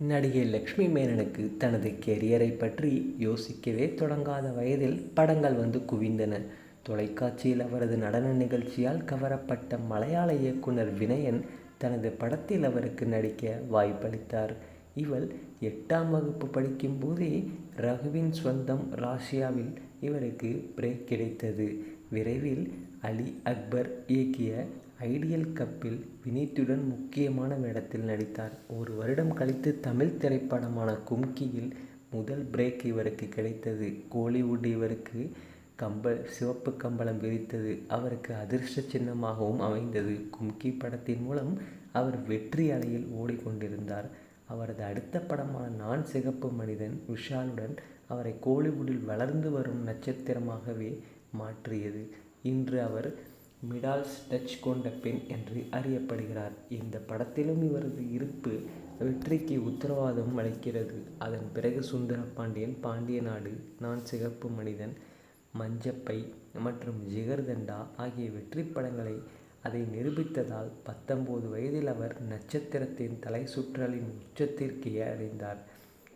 நடிகை லக்ஷ்மி மேனனுக்கு தனது கெரியரை பற்றி யோசிக்கவே தொடங்காத வயதில் படங்கள் வந்து குவிந்தன. தொலைக்காட்சியில் அவரது நடன நிகழ்ச்சியால் கவரப்பட்ட மலையாள இயக்குனர் வினயன் தனது படத்தில் அவருக்கு நடிக்க வாய்ப்பளித்தார். இவள் எட்டாம் வகுப்பு படிக்கும்போதே ரகுவின் சொந்தம் ராஷியாவில் இவருக்கு பிரேக் கிடைத்தது. விரைவில் அலி அக்பர் இயக்கிய ஐடியல் கப்பில் வினீத்துடன் முக்கியமான வேடத்தில் நடித்தார். ஒரு வருடம் கழித்து தமிழ் திரைப்படமான கும்கியில் முதல் பிரேக் இவருக்கு கிடைத்தது. கோலிவுட் இவருக்கு கம்ப சிவப்பு கம்பளம் விரித்தது. அவருக்கு அதிர்ஷ்ட சின்னமாகவும் அமைந்தது. கும்கி படத்தின் மூலம் அவர் வெற்றி அலையில் ஓடிக்கொண்டிருந்தார். அவரது அடுத்த படமான நான் சிகப்பு மனிதன் விஷாலுடன் அவரை கோலிவுட்டில் வளர்ந்து வரும் நட்சத்திரமாகவே மாற்றியது. இன்று அவர் மிடால்ஸ் டச் கொண்ட பெண் என்று அறியப்படுகிறார். இந்த படத்திலும் இவரது இருப்பு வெற்றிக்கு உத்தரவாதம் அளிக்கிறது. அதன் பிறகு சுந்தர பாண்டியன் பாண்டிய நாடு நான் சிகப்பு மனிதன் மஞ்சப்பை மற்றும் ஜிகர்தண்டா ஆகிய வெற்றி படங்களை அதை நிரூபித்ததால் பத்தொன்பது வயதில் அவர் நட்சத்திரத்தின் தலை சுற்றலின் உச்சத்திற்கு அடைந்தார்.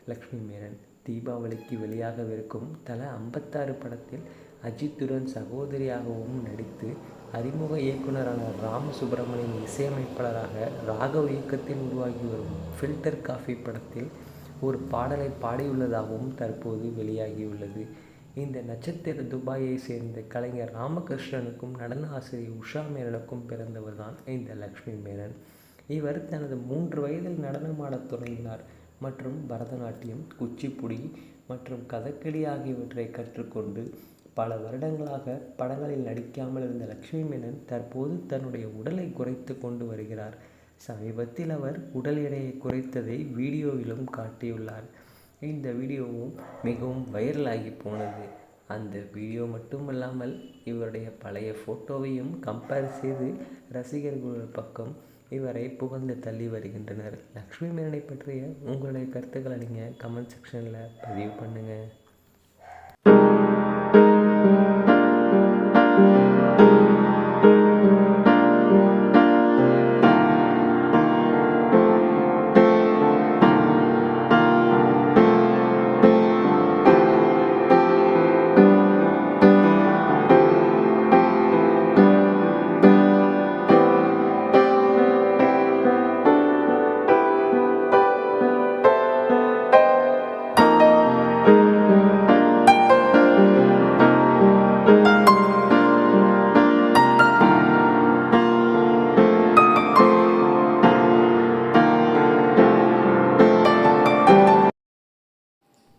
லக்ஷ்மி மேனன் தீபாவளிக்கு வெளியாகவிருக்கும் தல ஐம்பத்தாறு படத்தில் அஜித்துடன் சகோதரியாகவும் நடித்து அறிமுக இயக்குனரான ராமசுப்பிரமணியன் இசையமைப்பாளராக ராகவ் இயக்கத்தில் உருவாகி வரும் ஃபில்டர் காஃபி படத்தில் ஒரு பாடலை பாடியுள்ளதாகவும் தற்போது வெளியாகியுள்ளது. இந்த நட்சத்திர துபாயை சேர்ந்த கலைஞர் ராமகிருஷ்ணனுக்கும் நடன ஆசிரியர் உஷா மேனனுக்கும் பிறந்தவர் தான் இந்த லக்ஷ்மி மேனன். இவர் தனது மூன்று வயதில் நடனமாடத் தொடங்கினார். மற்றும் பரதநாட்டியம் குச்சிப்புடி மற்றும் கதகளி ஆகியவற்றை கற்றுக்கொண்டு பல வருடங்களாக படங்களில் நடிக்காமல் இருந்த லக்ஷ்மி மேனன் தற்போது தன்னுடைய உடலை குறைத்து கொண்டு வருகிறார். சமீபத்தில் அவர் உடல் எடையை குறைத்ததை வீடியோவிலும் காட்டியுள்ளார். இந்த வீடியோவும் மிகவும் வைரலாகி போனது. அந்த வீடியோ மட்டுமல்லாமல் இவருடைய பழைய ஃபோட்டோவையும் கம்பேர் செய்து ரசிகர்கள் பக்கம் இவரை புகழ்ந்து தள்ளி வருகின்றனர். லக்ஷ்மி மேனனை பற்றிய உங்களுடைய கருத்துக்களை நீங்கள் கமெண்ட் செக்ஷனில் பதிவு பண்ணுங்கள்